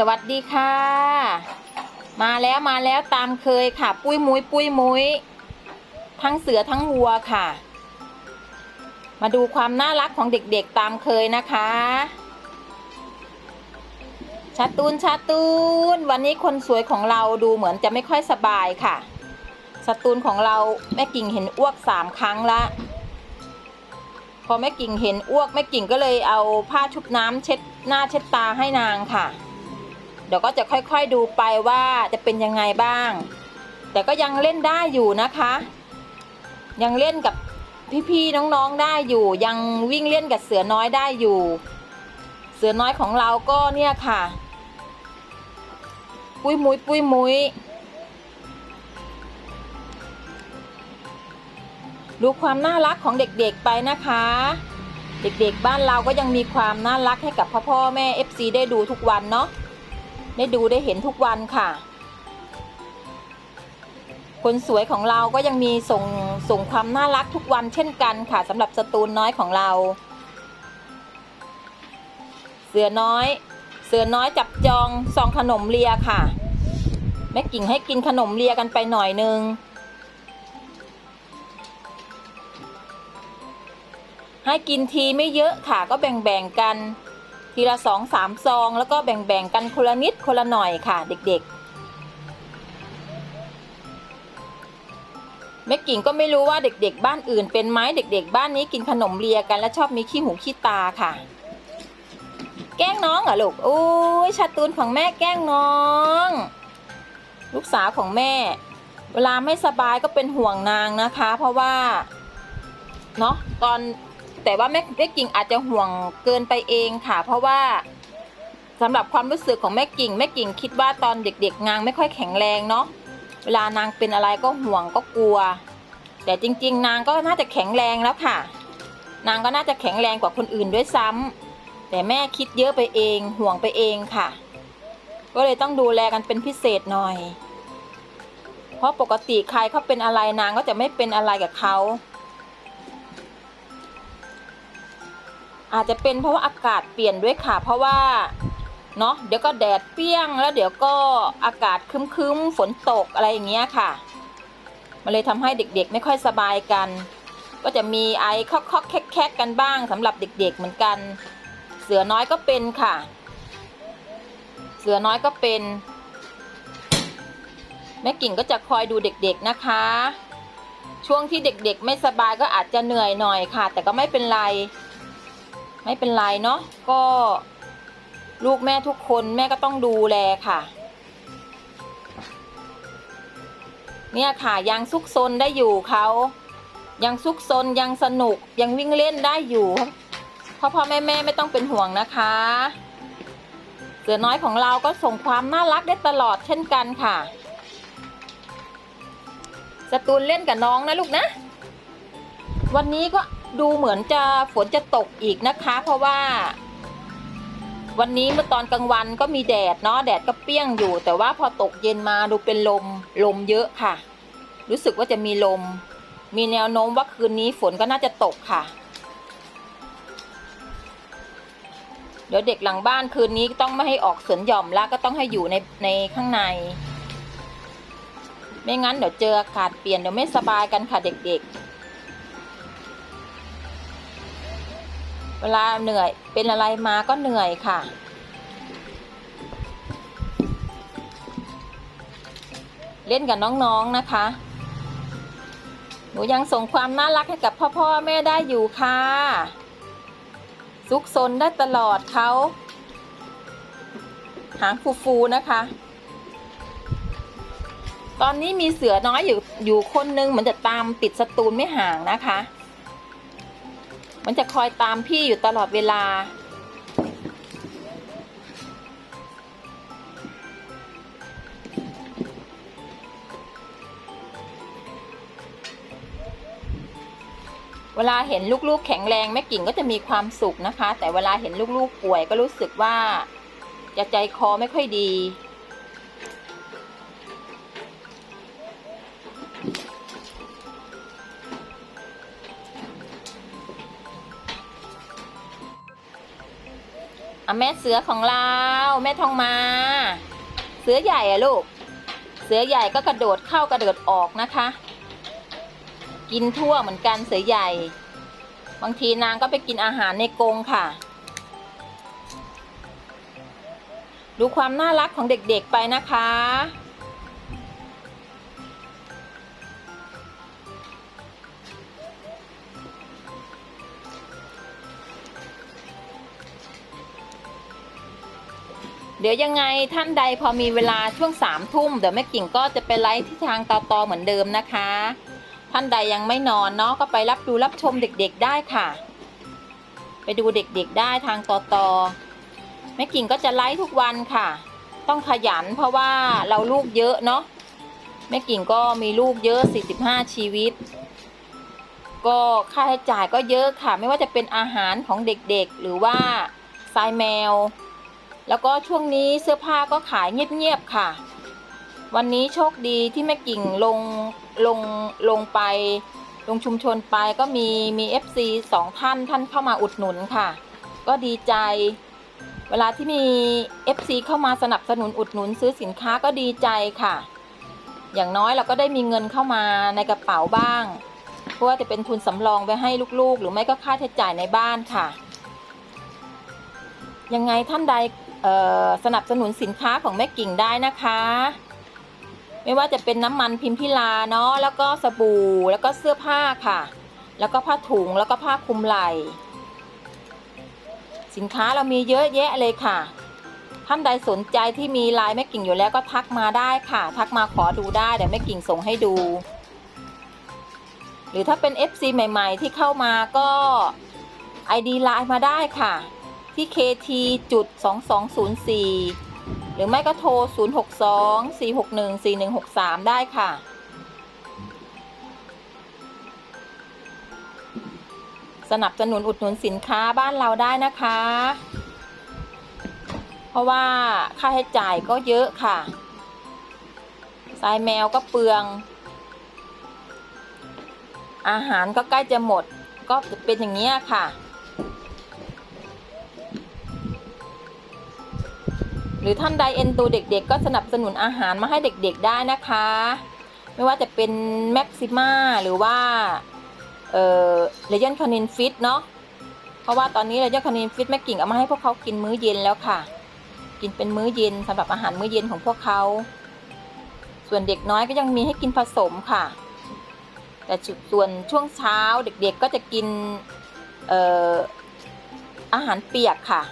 สวัสดีค่ะ มาแล้วมาแล้วตามเคยค่ะ ปุ้ยมุ้ยปุ้ยมุ้ยทั้งเสือทั้งวัวค่ะ มาดูความน่ารักของเด็กๆตามเคยนะคะชาตูนชาตูน วันนี้คนสวยของเราดูเหมือนจะไม่ค่อยสบายค่ะชาตูนของเราแม่กิ่งเห็นอ้วกสามครั้งละพอแม่กิ่งเห็นอ้วกแม่กิ่งก็เลยเอาผ้าชุบน้ำเช็ดหน้าเช็ดตาให้นางค่ะ เดี๋ยวก็จะค่อยๆดูไปว่าจะเป็นยังไงบ้าง แต่ก็ยังเล่นได้อยู่นะคะ ยังเล่นกับพี่ๆน้องๆได้อยู่ ยังวิ่งเล่นกับเสือน้อยได้อยู่ เสือน้อยของเราก็เนี่ยค่ะ ปุ้ยมุ้ยปุ้ยมุ้ยดูความน่ารักของเด็กๆไปนะคะ เด็กๆบ้านเราก็ยังมีความน่ารักให้กับพ่อพ่อแม่ FC ได้ดูทุกวันเนาะ ได้ดูได้เห็นทุกวันค่ะ คนสวยของเราก็ยังมีส่งส่งความน่ารักทุกวันเช่นกันค่ะสำหรับสตูนน้อยของเรา เสือน้อย เสือน้อยจับจองซองขนมเลียค่ะแม่กิ่งให้กินขนมเลียกันไปหน่อยนึงให้กินทีไม่เยอะค่ะก็แบ่งๆกัน ทีละสองสามซอง แล้วก็แบ่งๆกันคนละนิดคนละหน่อยค่ะ เด็กๆแม่กิ่งก็ไม่รู้ว่าเด็กๆ บ้านอื่นเป็นไหมเด็ก ๆ บ้านนี้กินขนมเลียกันและชอบมีขี้หูขี้ตาค่ะ แกล้งน้องเหรอลูกโอ้ยชาตูนของแม่แกล้งน้อง ลูกสาวของแม่ เวลาไม่สบายก็เป็นห่วงนางนะคะ เพราะว่าเนาะตอน แต่ว่าแม่แม่กิ่งอาจจะห่วงเกินไปเองค่ะ เพราะว่าสำหรับความรู้สึกของแม่กิ่งแม่กิ่งคิดว่าตอนเด็กๆ นางไม่ค่อยแข็งแรงเนาะเวลานางเป็นอะไรก็ห่วงก็กลัว แต่จริง ๆ นางก็น่าจะแข็งแรงแล้วค่ะ นางก็น่าจะแข็งแรงกว่าคนอื่นด้วยซ้ำแต่แม่คิดเยอะไปเองห่วงไปเองค่ะ ก็เลยต้องดูแลกันเป็นพิเศษหน่อย เพราะปกติใครเขาเป็นอะไรนางก็จะไม่เป็นอะไรกับเขา อาจจะเป็นเพราะว่าอากาศเปลี่ยนด้วยค่ะ เพราะว่าเนาะเดี๋ยวก็แดดเปี้ยง แล้วเดี๋ยวก็อากาศคึ้มๆฝนตกอะไรอย่างเงี้ยค่ะ มันเลยทำให้เด็กๆ ไม่ค่อยสบายกัน ก็จะมีไอคอกๆแคกๆกันบ้างสำหรับเด็กๆเหมือนกัน เสือน้อยก็เป็นค่ะ เสือน้อยก็เป็น แม่กิ่งก็จะคอยดูเด็กๆนะคะ ช่วงที่เด็กๆ ไม่สบายก็อาจจะเหนื่อยหน่อยค่ะ แต่ก็ไม่เป็นไร ไม่เป็นไรเนาะก็ลูกแม่ทุกคนแม่ก็ต้องดูแลค่ะ เนี่ยค่ะยังซุกซนได้อยู่เขายังซุกซนยังสนุกยังวิ่งเล่นได้อยู่พ่อพ่อแม่แม่ไม่ต้องเป็นห่วงนะคะ เสือน้อยของเราก็ส่งความน่ารักได้ตลอดเช่นกันค่ะสตูนเล่นกับน้องนะลูกนะ วันนี้ก็ ดูเหมือนจะฝนจะตกอีกนะคะ เพราะว่า วันนี้เมื่อตอนกลางวันก็มีแดดเนาะแดดก็เปี้ยงอยู่ แต่ว่าพอตกเย็นมาดูเป็นลมลมเยอะค่ะ รู้สึกว่าจะมีลม มีแนวโน้มว่าคืนนี้ฝนก็น่าจะตกค่ะ เดี๋ยวเด็กหลังบ้านคืนนี้ต้องไม่ให้ออกสวนหย่อมแล้วก็ต้องให้อยู่ในในข้างใน ไม่งั้นเดี๋ยวเจออากาศเปลี่ยนเดี๋ยวไม่สบายกันค่ะเด็กๆ เวลาเหนื่อยเป็นอะไรมาก็เหนื่อยค่ะ เล่นกับน้องๆนะคะ หนูยังส่งความน่ารักให้กับพ่อพ่อแม่ได้อยู่ค่ะซุกซนได้ตลอดเขาหางฟูๆนะคะ ตอนนี้มีเสือน้อยอยู่อยู่คนนึงเหมือนจะตามติดสตูนไม่ห่างนะคะ มันจะคอยตามพี่อยู่ตลอดเวลา เวลาเห็นลูกๆ แข็งแรงแม่กิ่งก็จะมีความสุขนะคะ แต่เวลาเห็นลูกๆ ป่วยก็รู้สึกว่าจะใจคอไม่ค่อยดี เอาแม่เสือของเรา แม่ทองมา เสือใหญ่อะลูก เสือใหญ่ก็กระโดดเข้ากระโดดออกนะคะ กินทั่วเหมือนกันเสือใหญ่ บางทีนางก็ไปกินอาหารในกรงค่ะ ดูความน่ารักของเด็กๆไปนะคะ เดี๋ยวยังไงท่านใดพอมีเวลาช่วงสามทุ่มเดี๋ยวแม่กิ่งก็จะไปไลฟ์ที่ทางตอตอเหมือนเดิมนะคะ ท่านใดยังไม่นอนเนาะก็ไปรับดูรับชมเด็กๆได้ค่ะ ไปดูเด็กๆได้ทางตอตอแม่กิ่งก็จะไลฟ์ทุกวันค่ะ ต้องขยันเพราะว่าเราลูกเยอะเนาะแม่กิ่งก็มีลูกเยอะ 45 ชีวิต ก็ค่าใช้จ่ายก็เยอะค่ะ ไม่ว่าจะเป็นอาหารของเด็กๆ หรือว่าทรายแมว แล้วก็ช่วงนี้เสื้อผ้าก็ขายเงียบๆค่ะ วันนี้โชคดีที่แม่กิ่งลงลงลงไป ลงชุมชนไปก็มีมี FC สองท่านท่านเข้ามาอุดหนุนค่ะ ก็ดีใจ เวลาที่มี FC เข้ามาสนับสนุนอุดหนุนซื้อสินค้าก็ดีใจค่ะ อย่างน้อยเราก็ได้มีเงินเข้ามาในกระเป๋าบ้างเพื่อว่าจะเป็นทุนสำรองไปให้ลูกๆ หรือไม่ก็ค่าใช้จ่ายในบ้านค่ะ ยังไงท่านใด สนับสนุนสินค้าของแม่กิ่งได้นะคะ ไม่ว่าจะเป็นน้ำมันพิมพิลาเนาะแล้วก็สบู่แล้วก็เสื้อผ้าค่ะ แล้วก็ผ้าถุงแล้วก็ผ้าคลุมไหล่สินค้าเรามีเยอะแยะเลยค่ะ ท่านใดสนใจที่มีไลน์แม่กิ่งอยู่แล้วก็ทักมาได้ค่ะ ทักมาขอดูได้เดี๋ยวแม่กิ่งส่งให้ดู หรือถ้าเป็น FC ใหม่ ๆ ที่เข้ามาก็ ID ไลน์มาได้ค่ะ ที่ KT จุด2204หรือไม่ก็โทร 062 461 4163 ได้ค่ะ สนับสนุนอุดหนุนสินค้าบ้านเราได้นะคะ เพราะว่าค่าใช้จ่ายก็เยอะค่ะทรายแมวก็เปลือง อาหารก็ใกล้จะหมด ก็เป็นอย่างนี้ค่ะ รือท่านใดเอ็นดูเด็ก ๆ ก็สนับสนุนอาหารมาให้เด็กๆได้นะคะ ไม่ว่าจะเป็นแม็กซิม่าหรือว่าเอ่อเลเยนคานินฟิตเนาะเพราะว่าตอนนี้เลเยนคานินฟิตแม่กิ่งเอามาให้พวกเขากินมื้อเย็นแล้วค่ะ กินเป็นมื้อเย็นสำหรับอาหารมื้อเย็นของพวกเขาส่วนเด็กน้อยก็ยังมีให้กินผสมค่ะ แต่ส่วนช่วงเช้าเด็กๆก็จะกินอาหารเปียกค่ะ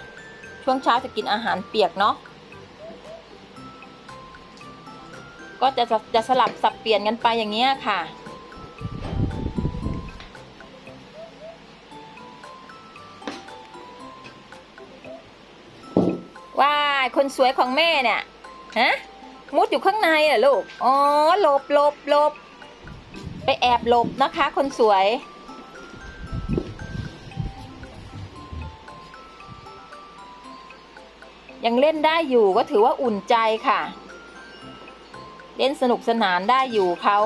ช่วงเช้าจะกินอาหารเปียกเนาะ ก็จะจะสลับสับเปลี่ยนกันไปอย่างเงี้ยค่ะ ว้ายคนสวยของแม่เนี่ยฮะมุดอยู่ข้างในเหรอลูก อ๋อหลบหลบหลบไปแอบหลบนะคะ คนสวย ยังเล่นได้อยู่ก็ถือว่าอุ่นใจค่ะ เล่นสนุกสนานได้อยู่เขา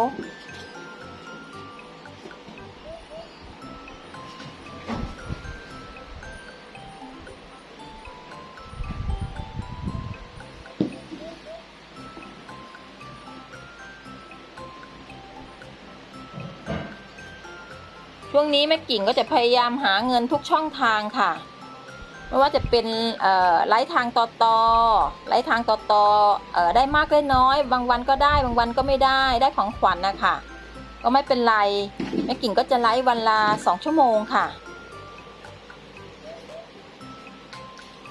ช่วงนี้แม่กิ่งก็จะพยายามหาเงินทุกช่องทางค่ะ ไม่ว่าจะเป็นไลฟ์ทางต่อต่อไลฟ์ทางต่อต่ออได้มากได้น้อย บางวันก็ได้บางวันก็ไม่ได้ได้ของขวัญนะคะก็ไม่เป็นไรแม่กิ่งก็จะไลฟ์วันละสองชั่วโมงค่ะ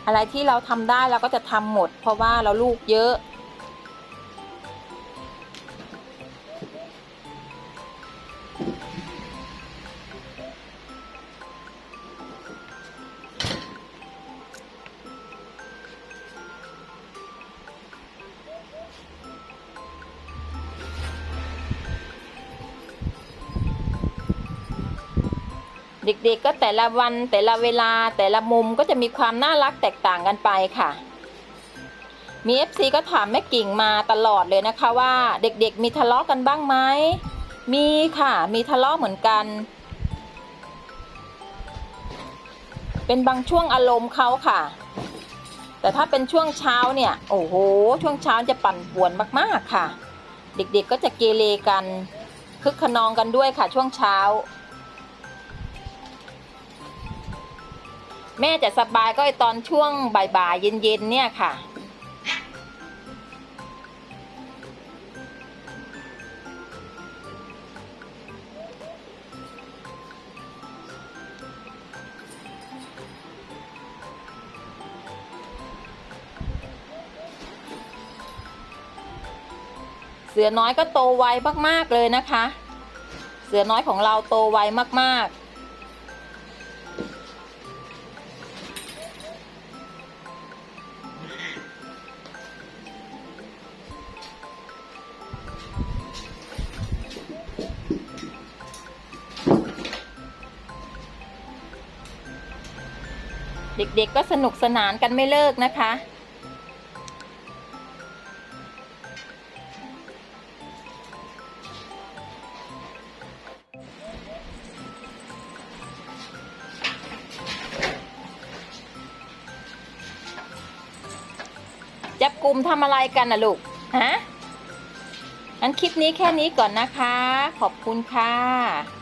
อะไรที่เราทำได้เราก็จะทำหมด เพราะว่าเราลูกเยอะ เด็กๆก็แต่ละวันแต่ละเวลาแต่ละมุมก็จะมีความน่ารักแตกต่างกันไปค่ะ มี FC ก็ถามแม่กิ่งมาตลอดเลยนะคะว่าเด็กๆ มีทะเลาะกันบ้างไหมมีค่ะมีทะเลาะเหมือนกัน เป็นบางช่วงอารมณ์เขาค่ะ แต่ถ้าเป็นช่วงเช้าเนี่ย โอ้โห ช่วงเช้าจะปั่นป่วนมากๆค่ะ เด็กๆก็จะเกเรกันคึกขนองกันด้วยค่ะช่วงเช้า แม่จะสบายก็ไอตอนช่วงบ่ายๆเย็นๆเนี่ยค่ะ เสือน้อยก็โตไวมากๆเลยนะคะ เสือน้อยของเราโตไวมากๆ เด็กๆก็สนุกสนานกันไม่เลิกนะคะ จับกลุ่มทำอะไรกันนะลูก ฮะงั้นคลิปนี้แค่นี้ก่อนนะคะ ขอบคุณค่ะ